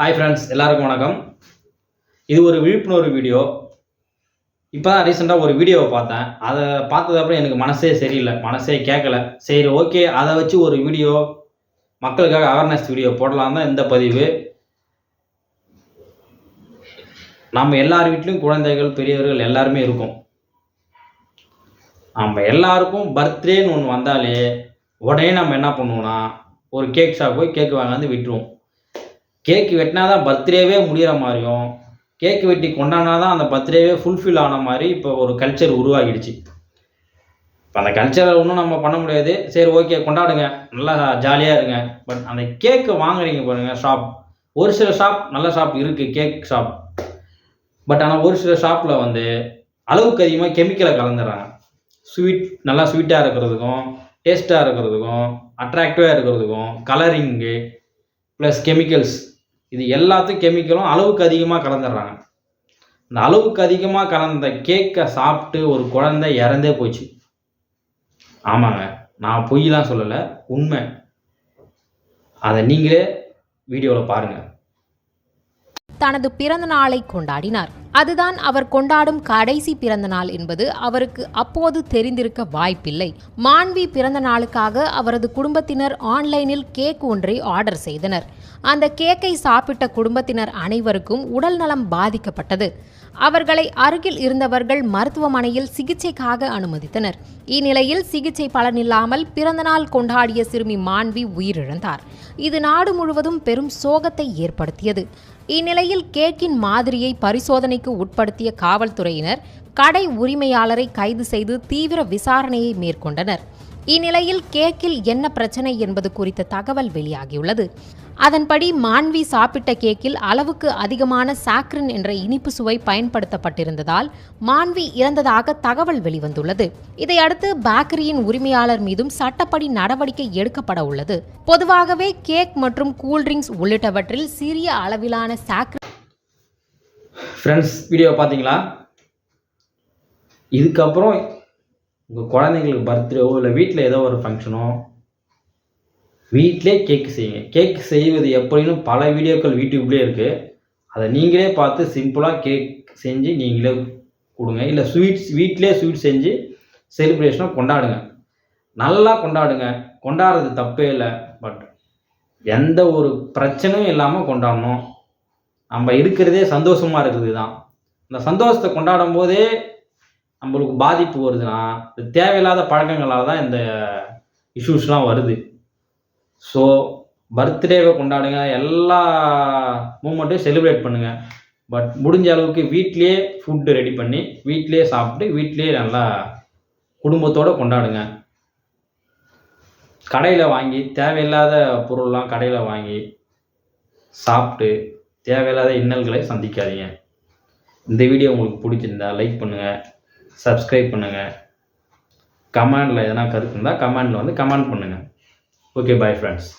Hi friends எல்லாருக்கும் வணக்கம். இது ஒரு விழிப்புணர்வு வீடியோ இப்போ தான் ரீசெண்டாக ஒரு வீடியோவை பார்த்தேன். அதை பார்த்ததுக்கப்புறம் எனக்கு மனசே சரியில்லை மனசே கேட்கல. சரி ஓகே அதை வச்சு ஒரு வீடியோ மக்களுக்காக அவேர்னஸ் வீடியோ போடலாம் தான் இந்த பதிவு. நம்ம எல்லார் வீட்லேயும் குழந்தைகள் பெரியவர்கள் எல்லாருமே இருக்கும். நம்ம எல்லாருக்கும் பர்த்டேன்னு ஒன்று வந்தாலே உடனே நம்ம என்ன பண்ணுவோம்னா ஒரு கேக் ஷாப் போய் கேக் வாங்காந்து விட்டுருவோம். கேக் வெட்டினா தான் பர்த்டேவே முடிகிற மாதிரியும் கேக் வெட்டி கொண்டாடினா தான் அந்த பர்த்டேவே ஃபுல்ஃபில் ஆன மாதிரி இப்போ ஒரு கல்ச்சர் உருவாகிடுச்சு. இப்போ அந்த கல்ச்சரை ஒன்றும் நம்ம பண்ண முடியாது. சரி ஓகே கொண்டாடுங்க. நல்லா ஜாலியாக இருங்க. பட் அந்த கேக்கு வாங்குறீங்க பாருங்கள் ஷாப் ஒரு சில ஷாப் நல்ல ஷாப் இருக்குது கேக் ஷாப் பட் ஆனால் ஒரு சில ஷாப்பில் வந்து அளவுக்கு அதிகமாக கெமிக்கலை கலந்துடுறாங்க. ஸ்வீட் நல்லா ஸ்வீட்டாக இருக்கிறதுக்கும் டேஸ்ட்டாக இருக்கிறதுக்கும் அட்ராக்டிவாக இருக்கிறதுக்கும் கலரிங்கு ப்ளஸ் கெமிக்கல்ஸ் இது எல்லாத்துக்கும் கெமிக்கலும் அளவுக்கு அதிகமாக கலந்துடுறாங்க. இந்த அளவுக்கு அதிகமாக கலந்த கேக்கை சாப்பிட்டு ஒரு குழந்தை இறந்தே போச்சு. ஆமாங்க. நான் பொய்லாம் சொல்லலை. உண்மை. அதை நீங்களே வீடியோவில் பாருங்கள் தனது பிறந்த நாளை கொண்டாடினார். அதுதான் அவர் கொண்டாடும் கடைசி பிறந்த நாள் என்பது அவருக்கு அப்போது தெரிந்திருக்க வாய்ப்பில்லை. மாண்வி பிறந்த நாளுக்காக அவரது குடும்பத்தினர் ஆன்லைனில் கேக் ஒன்றை ஆர்டர் செய்தனர். அந்த கேக்கை சாப்பிட்ட குடும்பத்தினர் அனைவருக்கும் உடல் நலம் பாதிக்கப்பட்டது. அவர்களை அருகில் இருந்தவர்கள் மருத்துவமனையில் சிகிச்சைக்காக அனுமதித்தனர். இந்நிலையில் சிகிச்சை பலனில்லாமல் பிறந்தநாள் கொண்டாடிய சிறுமி மாண்வி உயிரிழந்தார். இது நாடு முழுவதும் பெரும் சோகத்தை ஏற்படுத்தியது. இந்நிலையில் கேக்கின் மாதிரியை பரிசோதனைக்கு உட்படுத்திய காவல்துறையினர் கடை உரிமையாளரை கைது செய்து தீவிர விசாரணையை மேற்கொண்டனர். இந்நிலையில் கேக்கில் என்ன பிரச்சனை என்பது குறித்த தகவல் வெளியாகியுள்ளது. அதன்படி மாண்வி சாப்பிட்ட கேக்கில் அளவுக்கு அதிகமான சாக்ரின் என்ற இனிப்பு சுவை பயன்படுத்தப்பட்டிருந்ததால் மாண்வி இறந்ததாக தகவல் வெளிவந்துள்ளது. இதையடுத்து பேக்கரியின் உரிமையாளர் மீதும் சட்டப்படி நடவடிக்கை எடுக்கப்பட உள்ளது. பொதுவாகவே கேக் மற்றும் கூல்ட்ரிங்க்ஸ் உள்ளிட்டவற்றில் சிறிய அளவிலான சாக்ரின் ஃப்ரெண்ட்ஸ் வீடியோ பார்த்தீங்களா இதுக்கப்புறம் உங்கள் குழந்தைங்களுக்கு பர்த்டேவோ இல்லை வீட்டில் ஏதோ ஒரு ஃபங்க்ஷனோ வீட்டிலே கேக் செய்யுங்க. கேக் செய்வது எப்படின்னு பல வீடியோக்கள் யூடியூப்லேயே இருக்குது அதை நீங்களே பார்த்து சிம்பிளாக கேக் செஞ்சு நீங்களே கொடுங்க. இல்லை ஸ்வீட்ஸ் வீட்டிலே ஸ்வீட் செஞ்சு செலிப்ரேஷனாக கொண்டாடுங்க. நல்லா கொண்டாடுங்க. கொண்டாடுறது தப்பே இல்லை. பட் எந்த ஒரு பிரச்சனையும் இல்லாமல் கொண்டாடணும். நம்ம இருக்கிறதே சந்தோஷமாக இருக்குது தான் இந்த சந்தோஷத்தை கொண்டாடும் போதே நம்மளுக்கு பாதிப்பு வருதுன்னா தேவையில்லாத பழக்கங்களால் தான் இந்த இஷ்யூஸ்லாம் வருது. ஸோ பர்த்டேவை கொண்டாடுங்க. எல்லா மூமெண்ட்டையும் செலிப்ரேட் பண்ணுங்கள் பட் முடிஞ்ச அளவுக்கு வீட்லேயே ஃபுட்டு ரெடி பண்ணி வீட்லேயே சாப்பிட்டு வீட்லேயே நல்லா குடும்பத்தோடு கொண்டாடுங்க. கடையில் வாங்கி தேவையில்லாத பொருள்லாம் கடையில் வாங்கி சாப்பிட்டு தேவையில்லாத இன்னல்களை சந்திக்காதீங்க. இந்த வீடியோ உங்களுக்கு பிடிச்சிருந்தா லைக் பண்ணுங்கள் சப்ஸ்கிரைப் பண்ணுங்கள் கமெண்டில் எதனா கருத்து இருந்தால் கமெண்டில் வந்து கமெண்ட் பண்ணுங்கள் ஓகே பாய் ஃப்ரெண்ட்ஸ்